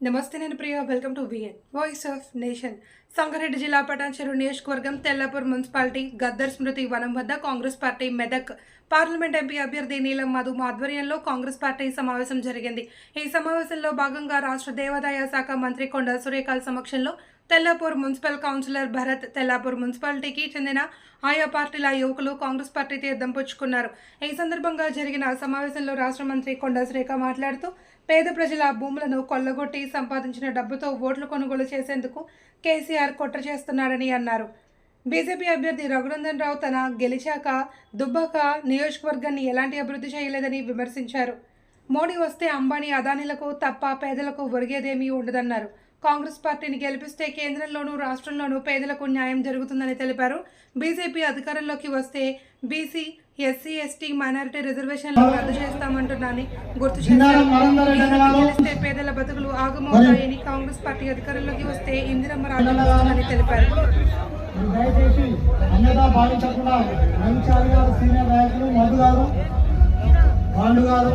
నమస్తే నేను Priya welcome to V N voice of nation Sangareddy జిల్లా పటాన్చెరు నియోజకవర్గం తెల్లపూర్ మున్సిపాలిటీ గద్దర్ స్మృతి వనం వద్ద Congress party Medak parliament MP అభ్యర్థి నీలం మధు ఆధ్వర్యంలో కాంగ్రెస్ పార్టీ సమావేశం జరిగింది. ఈ సమావేశంలో భాగంగా రాష్ట్ర దేవాదాయ శాఖ మంత్రి కొండ సురేఖాల్ సమక్షంలో తెల్లాపూర్ మున్సిపల్ కౌన్సిలర్ భరత్ తెల్లాపూర్ మున్సిపాలిటీకి చెందిన ఆయా పార్టీల యువకులు కాంగ్రెస్ పార్టీ తీర్థం పుచ్చుకున్నారు. ఈ సందర్భంగా జరిగిన సమావేశంలో రాష్ట్ర మంత్రి కొండ సురేఖ మాట్లాడుతూ పేద ప్రజల భూములను కొల్లగొట్టి సంపాదించిన డబ్బుతో ఓట్లు కొనుగోలు చేసేందుకు కేసీఆర్ కుట్ర చేస్తున్నాడని అన్నారు. బీజేపీ అభ్యర్థి రఘునందన్ రావు తన గెలిచాక దుబ్బాక నియోజకవర్గాన్ని ఎలాంటి అభివృద్ధి చేయలేదని విమర్శించారు. మోడీ వస్తే అంబానీ అదానీలకు తప్ప పేదలకు ఒరిగేదేమీ ఉండదన్నారు. కాంగ్రెస్ పార్టీని గెలిపిస్తే కేంద్రంలోనూ రాష్ట్రంలోనూ పేదలకు న్యాయం జరుగుతుందని తెలిపారు. బీజేపీ అధికారంలోకి వస్తే బీసీ ఎస్సీ ఎస్టీ మైనారిటీ రిజర్వేషన్లు రద్దు చేస్తామంటున్నారని గుర్తు గెలిస్తే పేదల బతుకులు ఆగమవుతాయని కాంగ్రెస్ పార్టీ అధికారంలోకి వస్తే ఇందిరమ్మ వస్తుందని తెలిపారు. దయచేసి అన్యదా భావించకుండా మంచాలి గారు సీనియర్ నాయకులు మధు గారు పాండు గారు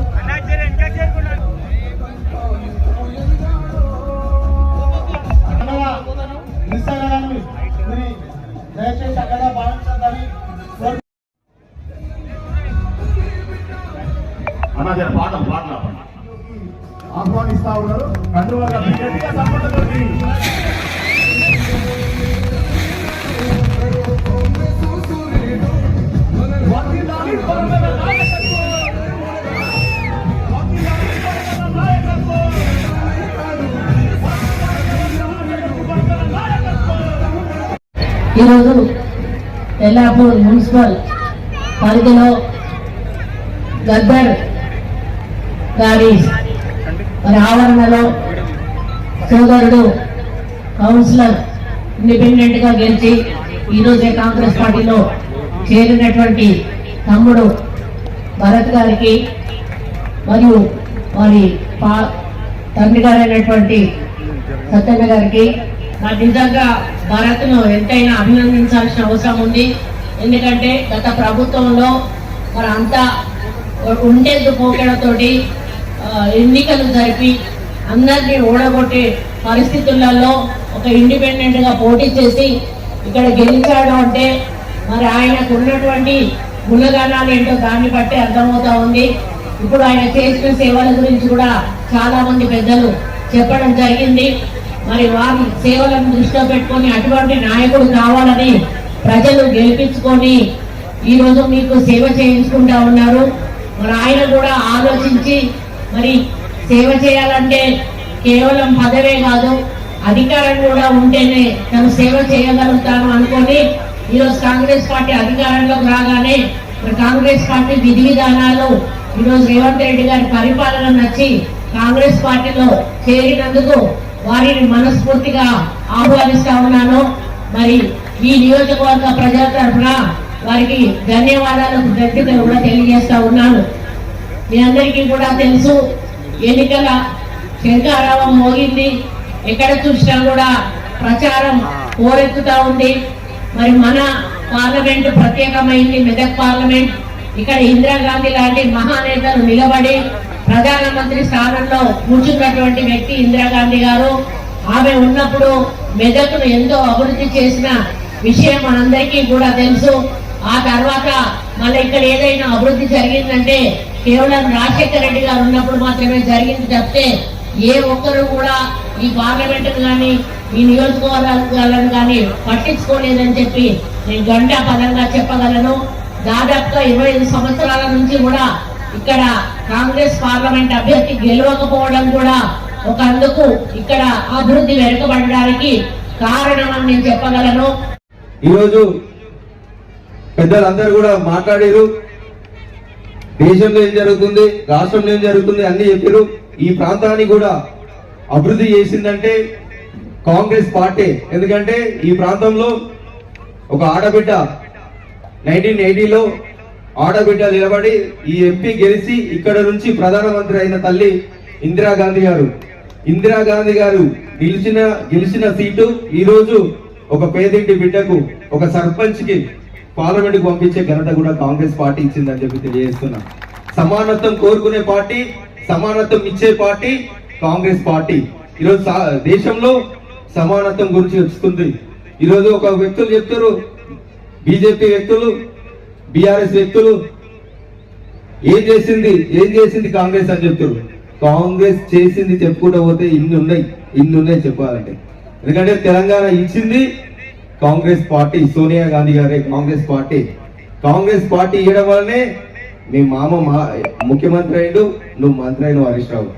ఈరోజు ఎల్లాపూర్ మున్సిపల్ పరిధిలో గద్దర్ గారి మరి ఆవరణలో సోదరుడు కౌన్సిలర్ ఇండిపెండెంట్గా గెలిచి ఈరోజే కాంగ్రెస్ పార్టీలో చేరినటువంటి తమ్ముడు భరత్ గారికి మరియు వారి పా తండ్రి గారైనటువంటి సత్యన్న గారికి. మరి నిజంగా భారత్ను ఎంతైనా అభినందించాల్సిన అవసరం ఉంది. ఎందుకంటే గత ప్రభుత్వంలో మరి అంతా ఉండేందుకు పోకడతోటి ఎన్నికలు జరిపి అందరినీ ఓడగొట్టే పరిస్థితులలో ఒక ఇండిపెండెంట్గా పోటీ చేసి ఇక్కడ గెలిచాడు అంటే మరి ఆయనకు ఉన్నటువంటి గుణగణాలు ఏంటో దాన్ని బట్టి అర్థమవుతా ఉంది. ఇప్పుడు ఆయన చేసిన సేవల గురించి కూడా చాలా మంది పెద్దలు చెప్పడం జరిగింది. మరి వారి సేవలను దృష్టిలో పెట్టుకొని అటువంటి నాయకుడు కావాలని ప్రజలు గెలిపించుకొని ఈరోజు మీకు సేవ చేయించుకుంటా ఉన్నారు. మరి ఆయన కూడా ఆలోచించి మరి సేవ చేయాలంటే కేవలం పదవే కాదు అధికారం కూడా ఉంటేనే తను సేవ చేయగలుగుతాను అనుకొని ఈరోజు కాంగ్రెస్ పార్టీ అధికారంలోకి రాగానే మరి కాంగ్రెస్ పార్టీ విధి విధానాలు ఈరోజు రేవంత్ రెడ్డి గారి పరిపాలన నచ్చి కాంగ్రెస్ పార్టీలో చేరినందుకు వారిని మనస్ఫూర్తిగా ఆహ్వానిస్తా ఉన్నాను. మరి ఈ నియోజకవర్గ ప్రజల తరఫున వారికి ధన్యవాదాలకు గట్టిగా కూడా తెలియజేస్తా ఉన్నాను. మీ అందరికీ కూడా తెలుసు ఎన్నికల శంకారావం మోగింది. ఎక్కడ చూసినా కూడా ప్రచారం పోరెత్తుతా ఉంది. మరి మన పార్లమెంట్ ప్రత్యేకమైంది మెదక్ పార్లమెంట్. ఇక్కడ ఇందిరాగాంధీ లాంటి మహానేతలు నిలబడి ప్రధానమంత్రి స్థానంలో కూర్చున్నటువంటి వ్యక్తి ఇందిరాగాంధీ గారు. ఆమె ఉన్నప్పుడు మెదక్ను ఎంతో అభివృద్ధి చేసిన విషయం మనందరికీ కూడా తెలుసు. ఆ తర్వాత మళ్ళీ ఇక్కడ ఏదైనా అభివృద్ధి జరిగిందంటే కేవలం రాజశేఖర రెడ్డి గారు ఉన్నప్పుడు మాత్రమే జరిగింది తప్పితే ఏ ఒక్కరు కూడా ఈ పార్లమెంట్ కానీ ఈ నియోజకవర్గాలను కానీ పట్టించుకోలేదని చెప్పి నేను గంట పదంగా చెప్పగలను. దాదాపుగా ఇరవై ఐదు సంవత్సరాల నుంచి కూడా ఇక్కడ కాంగ్రెస్ పార్లమెంట్ అభ్యర్థి గెలవకపోవడం కూడా ఒక అందుకు ఇక్కడ అభివృద్ధి వెనుకబడడానికి కారణమని నేను చెప్పగలను. ఈరోజు పెద్దలందరూ కూడా మాట్లాడారు. దేశంలో ఏం జరుగుతుంది? రాష్ట్రంలో ఏం జరుగుతుంది? అన్ని చెప్పారు ఈ ప్రాంతాన్ని కూడా అభివృద్ధి చేసిందంటే కాంగ్రెస్ పార్టీ. ఎందుకంటే ఈ ప్రాంతంలో ఒక ఆడబిడ్డ నైన్టీన్ ఎయిటీలో ఆడబిడ్డ నిలబడి ఈ ఎంపీ గెలిచి ఇక్కడ నుంచి ప్రధానమంత్రి అయిన తల్లి ఇందిరాగాంధీ గారు. ఇందిరాగాంధీ గారు గెలిచిన గెలిచిన సీటు ఈరోజు ఒక పేదింటి బిడ్డకు ఒక సర్పంచ్కి పార్లమెంట్ పంపించే ఘనత కూడా కాంగ్రెస్ పార్టీ ఇచ్చిందని చెప్పి తెలియజేస్తున్నా. సమానత్వం కోరుకునే పార్టీ సమానత్వం ఇచ్చే పార్టీ కాంగ్రెస్ పార్టీ. ఈరోజు దేశంలో సమానత్వం గురించి వస్తుంది. ఈరోజు ఒక వ్యక్తులు చెప్తారు బీజేపీ వ్యక్తులు బీఆర్ఎస్ వ్యక్తులు ఏం చేసింది ఏం చేసింది కాంగ్రెస్ అని చెప్తారు కాంగ్రెస్ చేసింది చెప్పుకుంటూ పోతే ఇన్ని ఉన్నాయి ఇన్ని ఉన్నాయి చెప్పాలంటే. ఎందుకంటే తెలంగాణ ఇచ్చింది కాంగ్రెస్ పార్టీ సోనియా గాంధీ గారే కాంగ్రెస్ పార్టీ. కాంగ్రెస్ పార్టీ ఇవ్వడం వల్లనే మీ మామ మా ముఖ్యమంత్రి అయిండు నువ్వు మంత్రి అయిన హరీష్ రావు.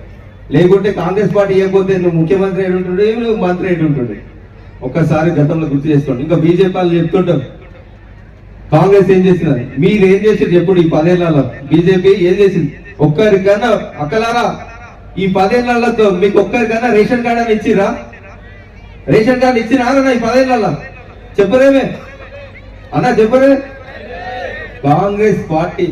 లేకుంటే కాంగ్రెస్ పార్టీ ఇవ్వకపోతే నువ్వు ముఖ్యమంత్రి అయి ఉంటుండే నువ్వు మంత్రి అయి ఉంటుండే? ఒక్కసారి గతంలో గుర్తు చేసుకోండి. ఇంకా బీజేపీ వాళ్ళు చెప్తుంటారు. కాంగ్రెస్ ఏం చేసింది మీరు ఏం చేసారు ఎప్పుడు ఈ పదేళ్ళలో? బీజేపీ ఏం చేసింది? ఒక్కరికన్నా అక్కలారా? ఈ పదేళ్ళలో మీకు ఒక్కరికన్నా రేషన్ కార్డు అని ఇచ్చిరా రేషన్ కార్డు ఇచ్చినా ఈ పదేళ్ళలో? చెప్పరేమే అన్న చెప్పరే కాంగ్రెస్ పార్టీ